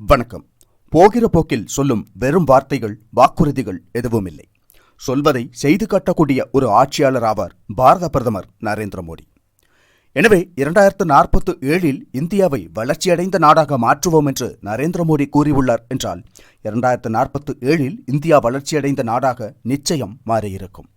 வணக்கம். போகிற போக்கில் சொல்லும் வெறும் வார்த்தைகள் வாக்குறுதிகள் எதுவும் இல்லை சொல்வதை செய்து காட்டக்கூடிய ஒரு ஆட்சியாளர் ஆவார் பாரத பிரதமர் நரேந்திர மோடி. எனவே இரண்டாயிரத்து நாற்பத்து ஏழில் இந்தியாவை வளர்ச்சியடைந்த நாடாக மாற்றுவோம் என்று நரேந்திர மோடி கூறியுள்ளார் என்றால் இரண்டாயிரத்து நாற்பத்து ஏழில் இந்தியா வளர்ச்சியடைந்த நாடாக நிச்சயம் மாறியிருக்கும்.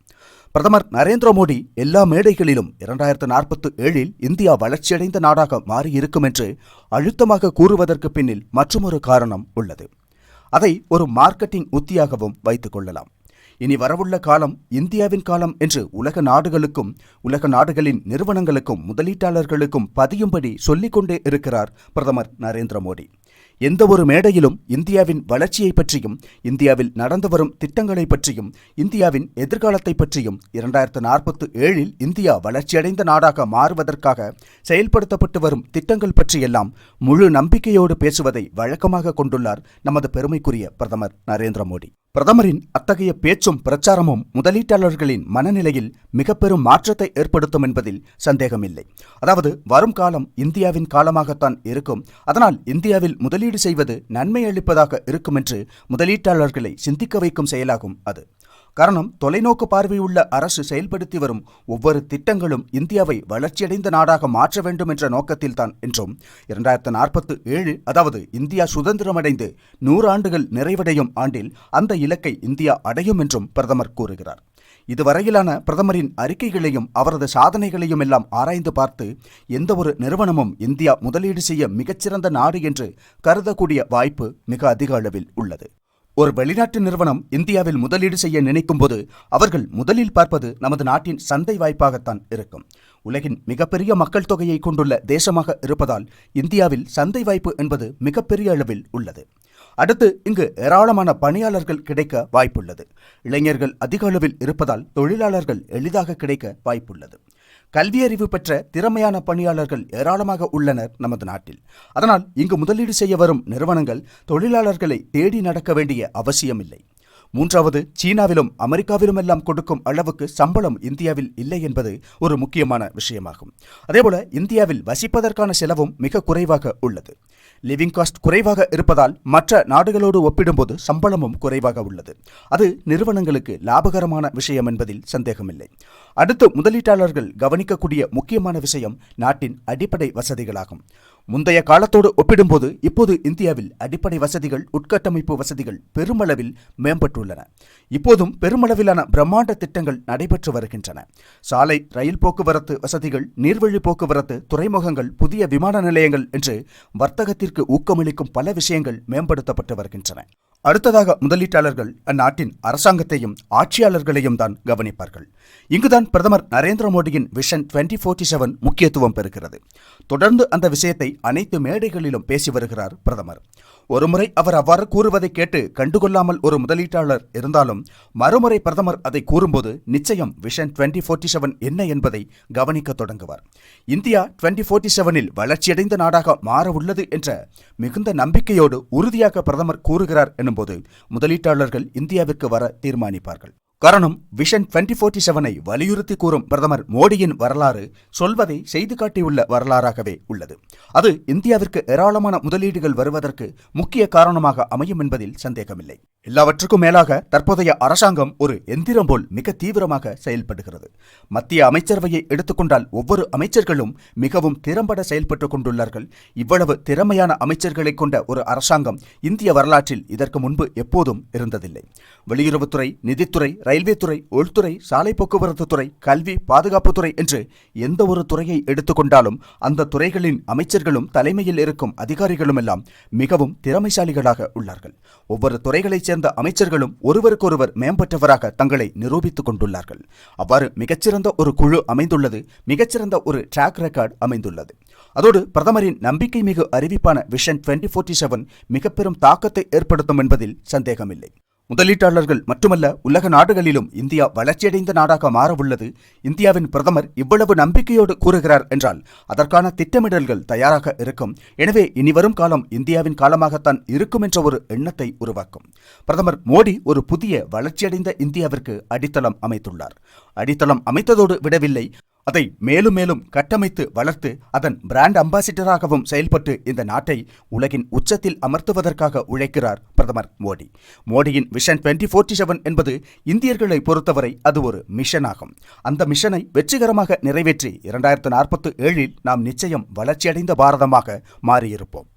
பிரதமர் நரேந்திர மோடி எல்லா மேடைகளிலும் இரண்டாயிரத்து நாற்பத்து ஏழில் இந்தியா வளர்ச்சியடைந்த நாடாக மாறியிருக்கும் என்று அழுத்தமாக கூறுவதற்கு பின்னில் மற்றொரு காரணம் உள்ளது. அதை ஒரு மார்க்கெட்டிங் உத்தியாகவும் வைத்துக் கொள்ளலாம். இனி வரவுள்ள காலம் இந்தியாவின் காலம் என்று உலக நாடுகளுக்கும் உலக நாடுகளின் நிறுவனங்களுக்கும் முதலீட்டாளர்களுக்கும் பதியும்படி சொல்லிக்கொண்டே இருக்கிறார் பிரதமர் நரேந்திர மோடி. எந்த ஒரு மேடையிலும் இந்தியாவின் வளர்ச்சியை பற்றியும் இந்தியாவில் நடந்து வரும் திட்டங்களை பற்றியும் இந்தியாவின் எதிர்காலத்தை பற்றியும் இரண்டாயிரத்து நாற்பத்து ஏழில் இந்தியா வளர்ச்சியடைந்த நாடாக மாறுவதற்காக செயல்படுத்தப்பட்டு வரும் திட்டங்கள் பற்றியெல்லாம் முழு நம்பிக்கையோடு பேசுவதை வழக்கமாக கொண்டுள்ளார் நமது பெருமைக்குரிய பிரதமர் நரேந்திர மோடி. பிரதமரின் அத்தகைய பேச்சும் பிரச்சாரமும் முதலீட்டாளர்களின் மனநிலையில் மிக பெரும் மாற்றத்தை ஏற்படுத்தும் என்பதில் சந்தேகமில்லை. அதாவது வரும் காலம் இந்தியாவின் காலமாகத்தான் இருக்கும். அதனால் இந்தியாவில் முதலீடு செய்வது நன்மை அளிப்பதாக இருக்கும் என்று முதலீட்டாளர்களை சிந்திக்க வைக்கும் செயலாகும் அது. காரணம் தொலைநோக்கு பார்வையுள்ள அரசு செயல்படுத்தி வரும் ஒவ்வொரு திட்டங்களும் இந்தியாவை வளர்ச்சியடைந்த நாடாக மாற்ற வேண்டும் என்ற நோக்கத்தில்தான் என்றும் இரண்டாயிரத்து நாற்பத்து ஏழு அதாவது இந்தியா சுதந்திரமடைந்து நூறு ஆண்டுகள் நிறைவடையும் ஆண்டில் அந்த இலக்கை இந்தியா அடையும் என்றும் பிரதமர் கூறுகிறார். இதுவரையிலான பிரதமரின் அறிக்கைகளையும் அவரது சாதனைகளையும் எல்லாம் ஆராய்ந்து பார்த்து எந்த ஒரு நிறுவனமும் இந்தியா முதலீடு செய்ய மிகச்சிறந்த நாடு என்று கருதக்கூடிய வாய்ப்பு மிக அதிக அளவில் உள்ளது. ஒரு வெளிநாட்டு நிறுவனம் இந்தியாவில் முதலீடு செய்ய நினைக்கும் போது அவர்கள் முதலில் பார்ப்பது நமது நாட்டின் சந்தை வாய்ப்பாகத்தான் இருக்கும். உலகின் மிகப்பெரிய மக்கள் தொகையை கொண்டுள்ள தேசமாக இருப்பதால் இந்தியாவில் சந்தை வாய்ப்பு என்பது மிகப்பெரிய அளவில் உள்ளது. அடுத்து இங்கு ஏராளமான பணியாளர்கள் கிடைக்க வாய்ப்புள்ளது. இளைஞர்கள் அதிக அளவில் இருப்பதால் தொழிலாளர்கள் எளிதாக கிடைக்க வாய்ப்புள்ளது. கல்வியறிவு பெற்ற திறமையான பணியாளர்கள் ஏராளமாக உள்ளனர் நமது நாட்டில். அதனால் இங்கு முதலீடு செய்ய வரும் நிறுவனங்கள் தொழிலாளர்களை தேடி நடக்க வேண்டிய அவசியமில்லை. மூன்றாவது சீனாவிலும் அமெரிக்காவிலும் எல்லாம் கொடுக்கும் அளவுக்கு சம்பளம் இந்தியாவில் இல்லை என்பது ஒரு முக்கியமான விஷயமாகும். அதேபோல இந்தியாவில் வசிப்பதற்கான செலவும் மிக குறைவாக உள்ளது. லிவிங் காஸ்ட் குறைவாக இருப்பதால் மற்ற நாடுகளோடு ஒப்பிடும்போது சம்பளமும் குறைவாக உள்ளது. அது நிறுவனங்களுக்கு லாபகரமான விஷயம் என்பதில் சந்தேகமில்லை. அடுத்து முதலீட்டாளர்கள் கவனிக்கக்கூடிய முக்கியமான விஷயம் நாட்டின் அடிப்படை வசதிகளாகும். முந்தைய காலத்தோடு ஒப்பிடும்போது இப்போது இந்தியாவில் அடிப்படை வசதிகள் உட்கட்டமைப்பு வசதிகள் பெருமளவில் மேம்பட்டுள்ளன. இப்போதும் பெருமளவிலான பிரம்மாண்ட திட்டங்கள் நடைபெற்று வருகின்றன. சாலை ரயில் போக்குவரத்து வசதிகள் நீர்வழி போக்குவரத்து துறைமுகங்கள் புதிய விமான நிலையங்கள் என்று வர்த்தகத்திற்கு ஊக்கமளிக்கும் பல விஷயங்கள் மேம்படுத்தப்பட்டு வருகின்றன. அடுத்ததாக முதலீட்டாளர்கள் அந்நாட்டின் அரசாங்கத்தையும் ஆட்சியாளர்களையும் தான் கவனிப்பார்கள். இங்குதான் பிரதமர் நரேந்திர மோடியின் விஷன் டுவெண்ட்டி ஃபோர்ட்டி செவன் முக்கியத்துவம் பெறுகிறது. தொடர்ந்து அந்த விஷயத்தை அனைத்து மேடைகளிலும் பேசி வருகிறார் பிரதமர். ஒருமுறை அவர் அவ்வாறு கூறுவதை கேட்டு கண்டுகொள்ளாமல் ஒரு முதலீட்டாளர் இருந்தாலும் மறுமுறை பிரதமர் அதை கூறும்போது நிச்சயம் விஷன் டுவெண்ட்டி ஃபோர்ட்டி செவன் என்ன என்பதை கவனிக்க தொடங்குவார். இந்தியா டுவெண்ட்டி ஃபோர்ட்டி செவனில் வளர்ச்சியடைந்த நாடாக மாற உள்ளது என்ற மிகுந்த நம்பிக்கையோடு உறுதியாக பிரதமர் கூறுகிறார் எனும் போது முதலீட்டாளர்கள் இந்தியாவிற்கு வர தீர்மானிப்பார்கள். காரணம் விஷன் டுவெண்ட்டி ஃபோர்ட்டி செவனை வலியுறுத்தி கூறும் பிரதமர் மோடியின் வரலாறு சொல்வதை செய்து காட்டியுள்ள வரலாறாகவே உள்ளது. அது இந்தியாவிற்கு ஏராளமான முதலீடுகள் வருவதற்கு முக்கிய காரணமாக அமையும் என்பதில் சந்தேகமில்லை. எல்லாவற்றுக்கும் மேலாக தற்போதைய அரசாங்கம் ஒரு எந்திரம் போல் மிக தீவிரமாக செயல்படுகிறது. மத்திய அமைச்சரவையை எடுத்துக்கொண்டால் ஒவ்வொரு அமைச்சர்களும் மிகவும் திறம்பட செயல்பட்டுக் கொண்டுள்ளார்கள். இவ்வளவு திறமையான அமைச்சர்களை கொண்ட ஒரு அரசாங்கம் இந்திய வரலாற்றில் இதற்கு முன்பு எப்போதும் இருந்ததில்லை. வெளியுறவுத்துறை நிதித்துறை ரயில்வே துறை உள்துறை சாலை போக்குவரத்து துறை கல்வி பாதுகாப்புத்துறை என்று எந்த ஒரு துறையை எடுத்துக்கொண்டாலும் அந்த துறைகளின் அமைச்சர்களும் தலைமையில் இருக்கும் அதிகாரிகளும் எல்லாம் மிகவும் திறமைசாலிகளாக உள்ளார்கள். ஒவ்வொரு துறைகளைச் சேர்ந்த அமைச்சர்களும் ஒருவருக்கொருவர் மேம்பட்டவராக தங்களை நிரூபித்துக் கொண்டுள்ளார்கள். அவ்வாறு மிகச்சிறந்த ஒரு குழு அமைந்துள்ளது மிகச்சிறந்த ஒரு ட்ராக் ரெக்கார்டு அமைந்துள்ளது. அதோடு பிரதமரின் நம்பிக்கை மிகு அறிவிப்பான விஷன் டுவெண்ட்டி ஃபோர்ட்டி செவன் மிக பெரும் தாக்கத்தை ஏற்படுத்தும் என்பதில் சந்தேகமில்லை. முதலீட்டாளர்கள் மட்டுமல்ல உலக நாடுகளிலும் இந்தியா வளர்ச்சியடைந்த நாடாக மாறவுள்ளது. இந்தியாவின் பிரதமர் இவ்வளவு நம்பிக்கையோடு கூறுகிறார் என்றால் அதற்கான திட்டமிடல்கள் தயாராக இருக்கும். எனவே இனிவரும் காலம் இந்தியாவின் காலமாகத்தான் இருக்கும் என்ற ஒரு எண்ணத்தை உருவாக்கும். பிரதமர் மோடி ஒரு புதிய வளர்ச்சியடைந்த இந்தியாவிற்கு அடித்தளம் அமைத்துள்ளார். அடித்தளம் அமைத்ததோடு விடவில்லை அதை மேலும் மேலும் கட்டமைத்து வளர்த்து அதன் பிராண்ட் அம்பாசிடராகவும் செயல்பட்டு இந்த நாட்டை உலகின் உச்சத்தில் அமர்த்துவதற்காக உழைக்கிறார் பிரதமர் மோடி. மோடியின் விஷன் டுவெண்ட்டி ஃபோர்ட்டி செவன் என்பது இந்தியர்களை பொறுத்தவரை அது ஒரு மிஷன் ஆகும். அந்த மிஷனை வெற்றிகரமாக நிறைவேற்றி இரண்டாயிரத்து நாற்பத்து ஏழில் நாம் நிச்சயம் வளர்ச்சியடைந்த பாரதமாக மாறியிருப்போம்.